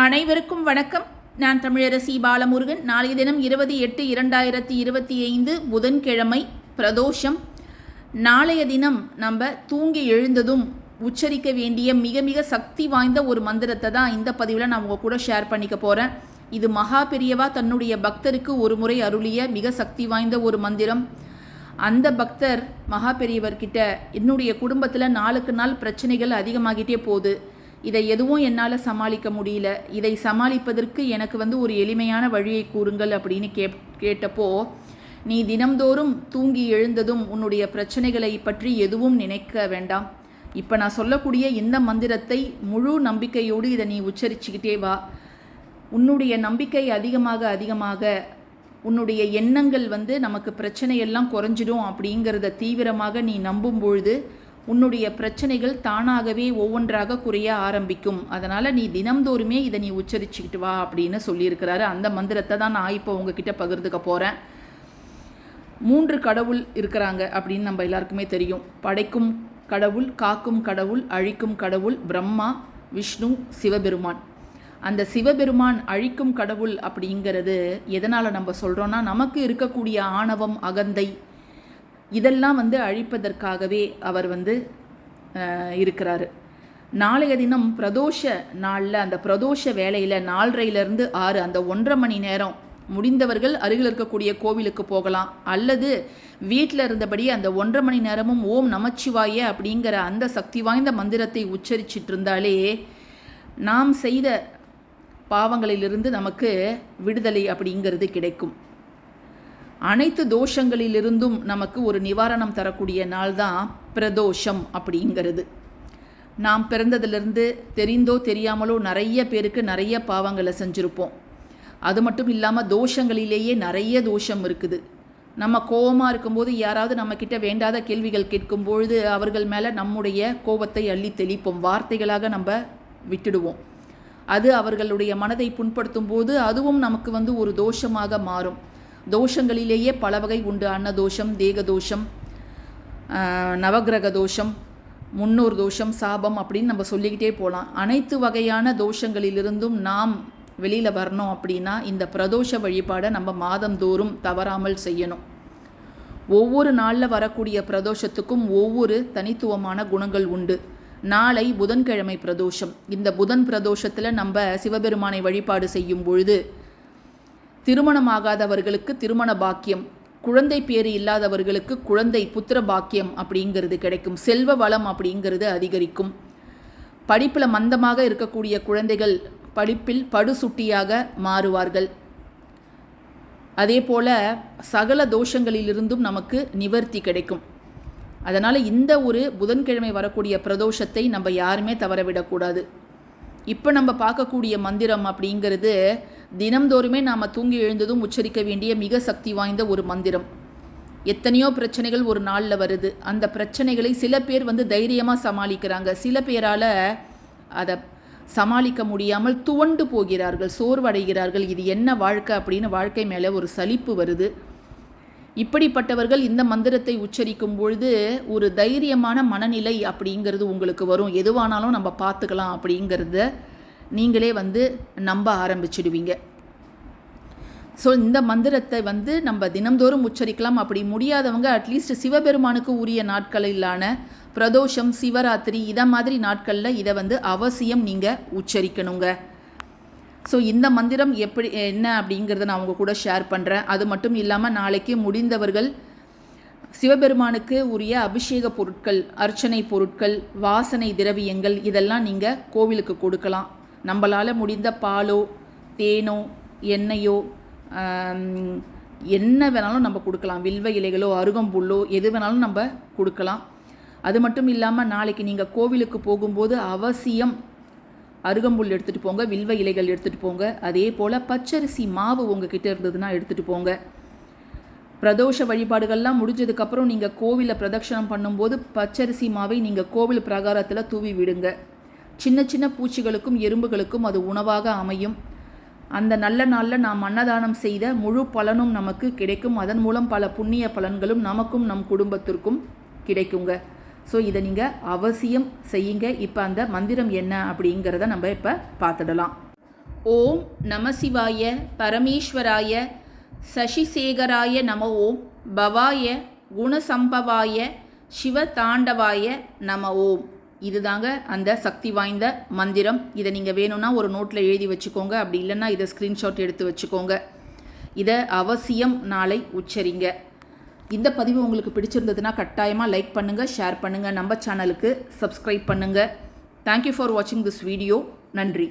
அனைவருக்கும் வணக்கம். நான் தமிழரசி பாலமுருகன். நாளைய தினம் இருபது எட்டு இரண்டாயிரத்தி இருபத்தி ஐந்து புதன்கிழமை பிரதோஷம். நாளைய தினம் நம்ம தூங்கி எழுந்ததும் உச்சரிக்க வேண்டிய மிக மிக சக்தி வாய்ந்த ஒரு மந்திரத்தை தான் இந்த பதிவில் நான் உங்கள் கூட ஷேர் பண்ணிக்க போகிறேன் இது மகா பெரியவா தன்னுடைய பக்தருக்கு ஒரு முறை அருளிய மிக சக்தி வாய்ந்த ஒரு மந்திரம். அந்த பக்தர் மகா பெரியவர்கிட்ட என்னுடைய குடும்பத்தில் நாளுக்கு நாள் பிரச்சனைகள் அதிகமாகிட்டே போகுது. இதை எதுவும் என்னால் சமாளிக்க முடியல. இதை சமாளிப்பதற்கு எனக்கு வந்து ஒரு எளிமையான வழியை கூறுங்கள் அப்படின்னு கே கேட்டப்போ நீ தினம்தோறும் தூங்கி எழுந்ததும் உன்னுடைய பிரச்சனைகளை பற்றி எதுவும் நினைக்க வேண்டாம். இப்போ நான் சொல்லக்கூடிய இந்த மந்திரத்தை முழு நம்பிக்கையோடு இதை நீ உச்சரிச்சுக்கிட்டே வா. உன்னுடைய நம்பிக்கை அதிகமாக அதிகமாக உன்னுடைய எண்ணங்கள் வந்து நமக்கு பிரச்சனையெல்லாம் குறைஞ்சிடும் அப்படிங்கிறத தீவிரமாக நீ நம்பும் பொழுது உன்னுடைய பிரச்சனைகள் தானாகவே ஒவ்வொன்றாக குறைய ஆரம்பிக்கும். அதனால் நீ தினம்தோறுமே இதை நீ உச்சரிச்சுக்கிட்டு வா அப்படின்னு சொல்லியிருக்கிறாரு. அந்த மந்திரத்தை தான் நான் இப்போ உங்ககிட்ட பகிர்ந்துக்க போகிறேன் மூன்று கடவுள் இருக்கிறாங்க அப்படின்னு நம்ம எல்லாருக்குமே தெரியும். படைக்கும் கடவுள் காக்கும் கடவுள் அழிக்கும் கடவுள் பிரம்மா விஷ்ணு சிவபெருமான். அந்த சிவபெருமான் அழிக்கும் கடவுள் அப்படிங்கிறது எதனால் நம்ம சொல்கிறோன்னா நமக்கு இருக்கக்கூடிய ஆணவம் அகந்தை இதெல்லாம் வந்து அழிப்பதற்காகவே அவர் வந்து இருக்கிறாரு. நாளைய தினம் பிரதோஷ நாளில் அந்த பிரதோஷ வேலையில் நாலரையிலேருந்து ஆறு அந்த ஒன்றரை மணி நேரம் முடிந்தவர்கள் அருகில் இருக்கக்கூடிய கோவிலுக்கு போகலாம். அல்லது வீட்டில் இருந்தபடி அந்த ஒன்றரை மணி நேரமும் ஓம் நமச்சிவாய அப்படிங்கிற அந்த சக்தி வாய்ந்த மந்திரத்தை உச்சரிச்சிட்டு இருந்தாலே நாம் செய்த பாவங்களிலிருந்து நமக்கு விடுதலை அப்படிங்கிறது கிடைக்கும். அனைத்து தோஷங்களிலிருந்தும் நமக்கு ஒரு நிவாரணம் தரக்கூடிய நாள் தான் பிரதோஷம் அப்படிங்கிறது. நாம் பிறந்ததுலேருந்து தெரிந்தோ தெரியாமலோ நிறைய பேருக்கு நிறைய பாவங்களை செஞ்சுருப்போம். அது மட்டும் இல்லாமல் தோஷங்களிலேயே நிறைய தோஷம் இருக்குது. நம்ம கோபமாக இருக்கும்போது யாராவது நம்மக்கிட்ட வேண்டாத கேள்விகள் கேட்கும் பொழுது அவர்கள் மேலே நம்முடைய கோபத்தை அள்ளி தெளிப்போம். வார்த்தைகளாக நம்ம விட்டுடுவோம். அது அவர்களுடைய மனதை புண்படுத்தும் போது அதுவும் நமக்கு வந்து ஒரு தோஷமாக மாறும். தோஷங்களிலேயே பல வகை உண்டு. அன்னதோஷம் தேகதோஷம் நவகிரக தோஷம் முன்னோர் தோஷம் சாபம் அப்படின்னு நம்ம சொல்லிக்கிட்டே போகலாம் அனைத்து வகையான தோஷங்களிலிருந்தும் நாம் வெளியில் வரணும் அப்படின்னா இந்த பிரதோஷ வழிபாடை நம்ம மாதந்தோறும் தவறாமல் செய்யணும். ஒவ்வொரு நாளில் வரக்கூடிய பிரதோஷத்துக்கும் ஒவ்வொரு தனித்துவமான குணங்கள் உண்டு. நாளை புதன்கிழமை பிரதோஷம். இந்த புதன் பிரதோஷத்தில் நம்ம சிவபெருமானை வழிபாடு செய்யும் பொழுது திருமணமாகாதவர்களுக்கு திருமண பாக்கியம் குழந்தை பேறு இல்லாதவர்களுக்கு குழந்தை புத்திர பாக்கியம் அப்படிங்கிறது கிடைக்கும். செல்வ வளம் அப்படிங்கிறது அதிகரிக்கும். படிப்பில் மந்தமாக இருக்கக்கூடிய குழந்தைகள் படிப்பில் படுசுட்டியாக மாறுவார்கள். அதே போல் சகல தோஷங்களிலிருந்தும் நமக்கு நிவர்த்தி கிடைக்கும். அதனால் இந்த ஒரு புதன்கிழமை வரக்கூடிய பிரதோஷத்தை நம்ம யாருமே தவறவிடக்கூடாது இப்போ நம்ம பார்க்கக்கூடிய மந்திரம் அப்படிங்கிறது தினம்தோறுமே நாம் தூங்கி எழுந்ததும் உச்சரிக்க வேண்டிய மிக சக்தி வாய்ந்த ஒரு மந்திரம். எத்தனையோ பிரச்சனைகள் ஒரு நாளில் வருது. அந்த பிரச்சனைகளை சில பேர் வந்து தைரியமாக சமாளிக்கிறாங்க. சில பேரால் அதை சமாளிக்க முடியாமல் துவண்டு போகிறார்கள் சோர்வடைகிறார்கள். இது என்ன வாழ்க்கை அப்படின்னு வாழ்க்கை மேலே ஒரு சலிப்பு வருது. இப்படிப்பட்டவர்கள் இந்த மந்திரத்தை உச்சரிக்கும் பொழுது ஒரு தைரியமான மனநிலை அப்படிங்கிறது உங்களுக்கு வரும். எதுவானாலும் நம்ம பார்த்துக்கலாம் அப்படிங்கிறத நீங்களே வந்து நம்ப ஆரம்பிச்சிடுவீங்க. ஸோ இந்த மந்திரத்தை வந்து நம்ம தினம்தோறும் உச்சரிக்கலாம். அப்படி முடியாதவங்க அட்லீஸ்ட் சிவபெருமானுக்கு உரிய நாட்களிலான பிரதோஷம் சிவராத்திரி இதை மாதிரி நாட்களில் இதை வந்து அவசியம் நீங்கள் உச்சரிக்கணுங்க. ஸோ இந்த மந்திரம் எப்படி என்ன அப்படிங்கிறத நான் உங்கள் கூட ஷேர் பண்ணுறேன் அது மட்டும் இல்லாமல் நாளைக்கு முடிந்தவர்கள் சிவபெருமானுக்கு உரிய அபிஷேக பொருட்கள் அர்ச்சனை பொருட்கள் வாசனை திரவியங்கள் இதெல்லாம் நீங்கள் கோவிலுக்கு கொடுக்கலாம். நம்மளால் முடிந்த பாலோ தேனோ எண்ணெயோ என்ன வேணாலும் நம்ம கொடுக்கலாம். வில்வ இலைகளோ அருகம்புல்லோ எது வேணாலும் நம்ம கொடுக்கலாம். அது மட்டும் இல்லாமல் நாளைக்கு நீங்கள் கோவிலுக்கு போகும்போது அவசியம் அருகம்புல் எடுத்துகிட்டு போங்க வில்வ இலைகள் எடுத்துகிட்டு போங்க. அதே போல் பச்சரிசி மாவு உங்ககிட்ட இருந்ததுன்னா எடுத்துகிட்டு போங்க. பிரதோஷ வழிபாடுகள்லாம் முடிஞ்சதுக்கப்புறம் நீங்கள் கோவிலில் பிரதட்சணம் பண்ணும்போது பச்சரிசி மாவை நீங்கள் கோவில் பிரகாரத்தில் தூவி விடுங்க. சின்ன சின்ன பூச்சிகளுக்கும் எறும்புகளுக்கும் அது உணவாக அமையும். அந்த நல்ல நாளில் நாம் அன்னதானம் செய்த முழு பலனும் நமக்கு கிடைக்கும். அதன் மூலம் பல புண்ணிய பலன்களும் நமக்கும் நம் குடும்பத்திற்கும் கிடைக்குங்க. ஸோ இதை நீங்கள் அவசியம் செய்யுங்க. இப்போ அந்த மந்திரம் என்ன அப்படிங்கிறத நம்ம இப்போ பார்த்துடலாம். ஓம் நமசிவாய பரமேஸ்வராய சசிசேகராய நம ஓம் பவாய குணசம்பவாய சிவதாண்டவாய நம ஓம் இதுதாங்க அந்த சக்தி வாய்ந்த மந்திரம். இதை நீங்கள் வேணும்னா ஒரு நோட்டில் எழுதி வச்சுக்கோங்க. அப்படி இல்லைன்னா இதை ஸ்க்ரீன்ஷாட் எடுத்து வச்சுக்கோங்க. இதை அவசியம் நாளை உச்சரிங்க. இந்த பதிவு உங்களுக்கு பிடிச்சிருந்ததுன்னா கட்டாயமாக லைக் பண்ணுங்கள் ஷேர் பண்ணுங்கள் நம்ம சேனலுக்கு சப்ஸ்கிரைப் பண்ணுங்கள் தேங்க்யூ ஃபார் வாட்சிங் திஸ் வீடியோ நன்றி.